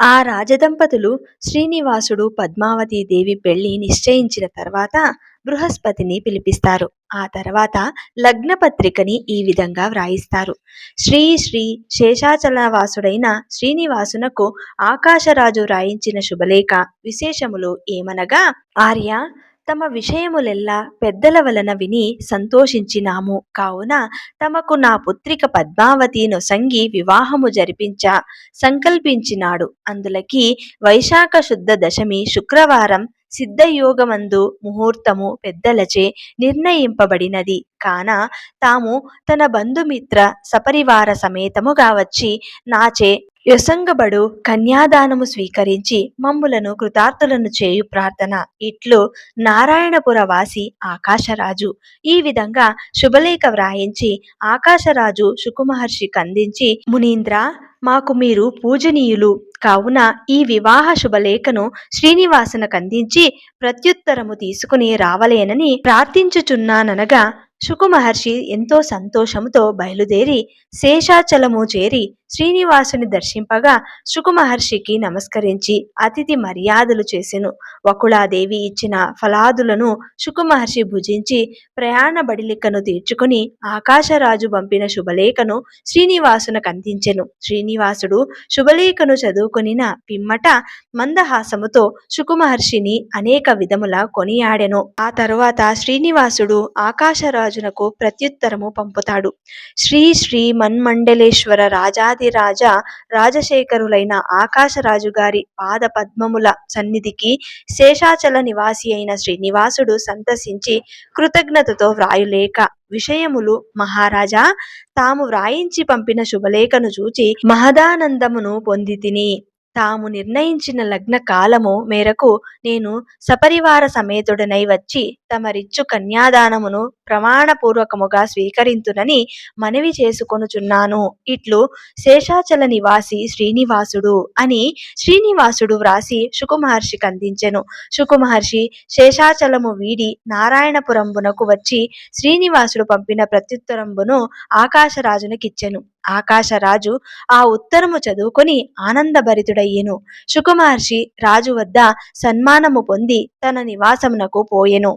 ఆ రాజదంపతులు శ్రీనివాసుడు పద్మావతి దేవి పెళ్ళి నిశ్చయించిన తర్వాత బృహస్పతిని పిలిపిస్తారు. ఆ తర్వాత లగ్నపత్రికని ఈ విధంగా వ్రాయిస్తారు. శ్రీ శ్రీ శేషాచలవాసుడైన శ్రీనివాసునకు ఆకాశరాజు వ్రాయించిన శుభలేఖ విశేషములు ఏమనగా ఆర్య తమ విషయములెల్లా పెద్దల వలన విని సంతోషించినాము. కావున తమకు నా పుత్రిక పద్మావతి నొసంగి వివాహము జరిపించ సంకల్పించినాడు. అందులకి వైశాఖ శుద్ధ దశమి శుక్రవారం సిద్ధయోగమందు ముహూర్తము పెద్దలచే నిర్ణయింపబడినది. కాన తాము తన బంధుమిత్ర సపరివార సమేతముగా వచ్చి నాచే యొసంగబడు కన్యాదానము స్వీకరించి మమ్ములను కృతార్థులను చేయు ప్రార్థన. ఇట్లు నారాయణపుర వాసి ఆకాశరాజు. ఈ విధంగా శుభలేఖ వ్రాయించి ఆకాశరాజు శుకుమహర్షి కందించి మునీంద్ర మాకు మీరు పూజనీయులు. కావున ఈ వివాహ శుభలేఖను శ్రీనివాసునకు అందించి ప్రత్యుత్తరము తీసుకుని రావలేనని ప్రార్థించుచున్నాననగా శుకుమహర్షి ఎంతో సంతోషముతో బయలుదేరి శేషాచలము చేరి శ్రీనివాసుని దర్శింపగా శుకుమహర్షికి నమస్కరించి అతిథి మర్యాదలు చేసెను. వకుళాదేవి ఇచ్చిన ఫలాదులను శుకుమహర్షి భుజించి ప్రయాణ బడిలికను తీర్చుకుని ఆకాశరాజు పంపిన శుభలేఖను శ్రీనివాసునకు అందించెను. శ్రీనివాసుడు శుభలేఖను చదువుకొనిన పిమ్మట మందహాసముతో శుకుమహర్షిని అనేక విధముల కొనియాడెను. ఆ తరువాత శ్రీనివాసుడు ఆకాశరాజునకు ప్రత్యుత్తరము పంపుతాడు. శ్రీ శ్రీ మన్మండలేశ్వర రాజా రాజశేఖరులైన ఆకాశరాజు గారి పాద పద్మముల సన్నిధికి శేషాచల నివాసి అయిన శ్రీనివాసుడు సంతసించి కృతజ్ఞతతో వ్రాయులేక విషయములు మహారాజా తాము వ్రాయించి పంపిన శుభలేఖను చూచి మహదానందమును పొందితిని. తాము నిర్ణయించిన లగ్న కాలము మేరకు నేను సపరివార సమేతుడనై వచ్చి తమరిచ్చు కన్యాదానమును ప్రమాణపూర్వకముగా స్వీకరింతునని మనవి చేసుకొనుచున్నాను. ఇట్లు శేషాచల నివాసి శ్రీనివాసుడు అని శ్రీనివాసుడు వ్రాసి శుకుమహర్షికి అందించెను. శుకుమహర్షి శేషాచలము వీడి నారాయణపురంబునకు వచ్చి శ్రీనివాసుడు పంపిన ప్రత్యుత్తరంబును ఆకాశరాజునికిచ్చెను. ఆకాశరాజు ఆ ఉత్తరము చదువుకొని ఆనందభరితుడయ్యెను శుకుమహర్షి రాజు వద్ద సన్మానము పొంది తన నివాసమునకు పోయెను.